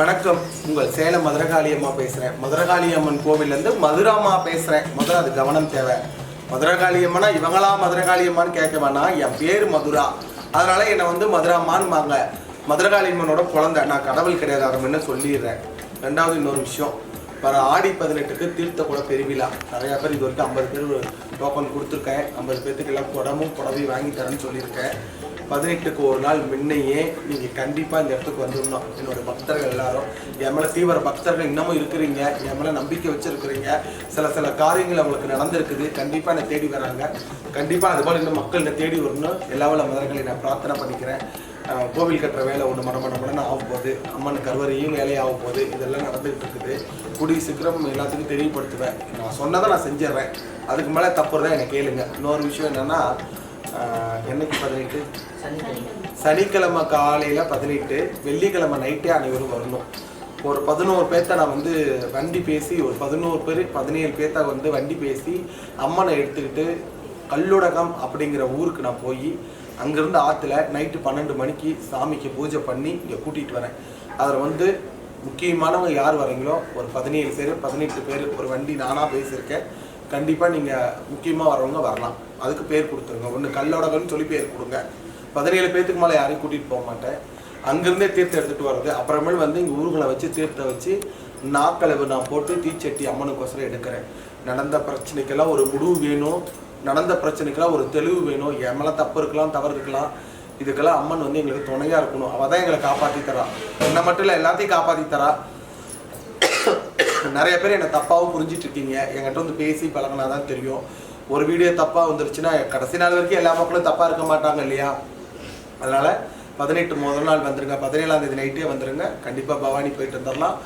வணக்கம். உங்கள் சேலம் மதுரகாளி அம்மா பேசுகிறேன் மதுரகாளி அம்மன் கோவில்லேருந்து மதுராமா பேசுகிறேன் முதல்ல அது கவனம் தேவை. மதுரகாளி அம்மனா இவங்களா மதுரகாளி அம்மான்னு கேட்க வேணாம். என் பேர் மதுரா. அதனால் என்னை வந்து மதுராமான்னுவாங்க மதுரகாளி அம்மனோட குழந்தை. நான் கடவுள் கிடையாது அதை சொல்லிடுறேன். ரெண்டாவது இன்னொரு விஷயம். வர ஆடி பதினெட்டுக்கு தீர்த்த கூட பெருவிழா. நிறையா பேர் இது வரைக்கும் ஐம்பது பேர் டோக்கன் கொடுத்துருக்கேன். ஐம்பது பேர்த்துக்கு எல்லாம் குடமும் புடவையும் வாங்கி தரேன்னு சொல்லியிருக்கேன். பதினெட்டுக்கு ஒரு நாள் முன்னையே நீங்கள் கண்டிப்பாக இந்த இடத்துக்கு வந்துடணும். என்னோடய பக்தர்கள் எல்லாரும். என் மேலே தீவிர பக்தர்கள் இன்னமும் இருக்கிறீங்க. என் மேலே நம்பிக்கை வச்சுருக்கிறீங்க. சில சில காரியங்கள் அவங்களுக்கு நடந்திருக்குது. கண்டிப்பாக என்னை தேடி வராங்க. கண்டிப்பாக அதுபோல் இன்னும் மக்கள் என்னை தேடி வரணும். எல்லா வல்ல மதர்களை நான் பிரார்த்தனை பண்ணிக்கிறேன். கோவில் கட்டுற வேலை ஒன்று மட மட மடன்னு ஆக போகுது. அம்மன் கருவறையும் வேலையாக போகுது. இதெல்லாம் நடந்துகிட்டு இருக்குது. கூடிய சீக்கிரம் எல்லாத்துக்கும் தெரியப்படுத்துவேன் நான் சொன்னதை நான் செஞ்சிடுறேன். அதுக்கு மேலே தப்பு தான் எனக்கு கேளுங்க. இன்னொரு விஷயம் என்னென்னா என்னைக்கு பதினெட்டு? சனிக்கிழமை காலையில் பதினெட்டு. வெள்ளிக்கிழமை நைட்டே அனைவரும் வரணும். ஒரு பதினோரு பேர்த்த நான் வந்து வண்டி பேசி ஒரு பதினோரு பேர் பதினேழு பேர்த்த வந்து வண்டி பேசி அம்மனை எடுத்துக்கிட்டு கல்லுடகம் அப்படிங்கிற ஊருக்கு நான் போய் அங்கேருந்து ஆற்றுல நைட்டு பன்னெண்டு மணிக்கு சாமிக்கு பூஜை பண்ணி இங்கே கூட்டிகிட்டு வரேன். அதில் வந்து முக்கியமானவங்க யார் வரீங்களோ ஒரு பதினேழு பேர் பதினெட்டு பேர் ஒரு வண்டி நானாக பேசியிருக்கேன். கண்டிப்பாக நீங்கள் முக்கியமாக வரவங்க வரலாம். அதுக்கு பேர் கொடுத்துருங்க. ஒன்று கல்லோடகன்னு சொல்லி பேர் கொடுங்க. பதினேழு பேர்த்துக்கு மேலே யாரையும் கூட்டிகிட்டு போக மாட்டேன். அங்கேருந்தே தீர்த்தம் எடுத்துகிட்டு வர்றது. அப்புறமேல் வந்து இங்கே ஊர்களை வச்சு தீர்த்தம் வச்சு நாக்களவு நான் போட்டு தீச்சட்டி அம்மனுக்கோசரம் எடுக்கிறேன். நடந்த பிரச்சனைக்கெல்லாம் ஒரு முடிவு வேணும். நடந்த பிரச்சனைக்கெல்லாம் ஒரு தெளிவு வேணும். என் மேலே தப்பு இருக்கலாம் தவறு இருக்கலாம். இதுக்கெல்லாம் அம்மன் வந்து எங்களுக்கு துணையாக இருக்கணும். அவள் தான் எங்களை காப்பாற்றி தரா. என்னை மட்டும் இல்லை எல்லாத்தையும் காப்பாற்றி தரா. நிறைய பேர் என்னை தப்பாகவும் புரிஞ்சிட்டு இருக்கீங்க. என்கிட்ட வந்து பேசி பழகினா தான் தெரியும். ஒரு வீடியோ தப்பாக வந்துருச்சுன்னா கடைசி நாள் வரைக்கும் எல்லா மக்களும் தப்பாக இருக்க மாட்டாங்க இல்லையா? அதனால் பதினெட்டு முதல் நாள் வந்துருங்க. பதினேழாம் தேதி நைட்டே வந்துருங்க. கண்டிப்பாக பவானி போயிட்டு வந்துடலாம்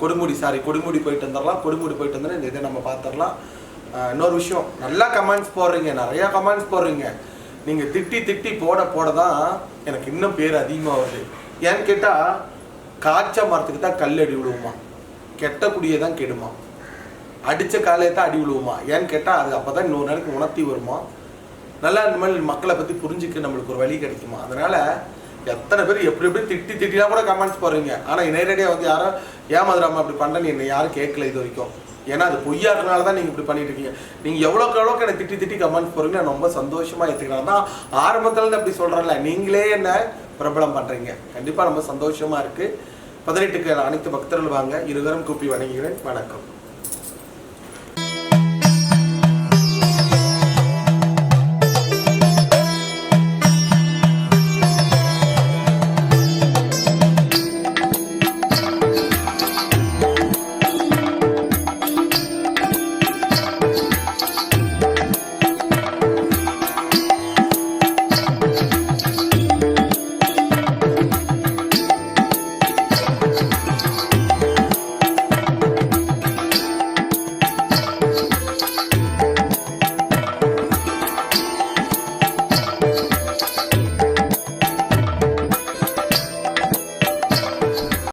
கொடுமுடி சாரி கொடுமுடி போயிட்டு வந்துடலாம் கொடுமுடி போயிட்டு வந்தோன்னா இந்த இதை நம்ம பார்த்துடலாம் இன்னொரு விஷயம். நல்லா கமெண்ட்ஸ் போடுறீங்க. நிறையா கமெண்ட்ஸ் போடுறீங்க. நீங்கள் திட்டி திட்டி போட போட தான் எனக்கு இன்னும் பேர் அதிகமாக வருது ஏன்னு கேட்டால் காய்ச்ச மரத்துக்கு தான் கல் அடி விழுவுமா? கெட்ட குடியை தான் கெடுமா? அடித்த காலையை தான் அடி விழுவுமா? ஏன்னு கேட்டால் அது அப்போ தான் இன்னொரு நாளைக்கு உணர்த்தி வருமா? நல்லா இந்த மாதிரி மக்களை பற்றி புரிஞ்சுக்க நம்மளுக்கு ஒரு வழி கிடைக்குமா? அதனால் எத்தனை பேர் எப்படி எப்படி திட்டி திட்டினா கூட கமெண்ட்ஸ் போடுறீங்க. ஆனால் நேரடியாக வந்து யாரும் ஏமாதுராமா அப்படி பண்ணுறேன்னு என்னை யாரும் கேட்கல இது வரைக்கும். ஏன்னா அது பொய்யா இருக்கனால தான் நீங்கள் இப்படி பண்ணிட்டு இருக்கீங்க நீங்கள் எவ்வளோக்கு எவ்வளோக்கு எனக்கு திட்டி திட்டி கமெண்ட்ஸ் போகிறீங்க நான் ரொம்ப சந்தோஷமாக ஏற்றுக்கிறேன் தான் ஆரம்பத்தில் அப்படி சொல்கிறேன்ல நீங்களே என்ன பிரபலம் பண்ணுறீங்க கண்டிப்பாக ரொம்ப சந்தோஷமாக இருக்குது பதினெட்டுக்கு அனைத்து பக்தர்கள் வாங்க இருவரும் கூப்பி வணங்குகிறேன். வணக்கம்.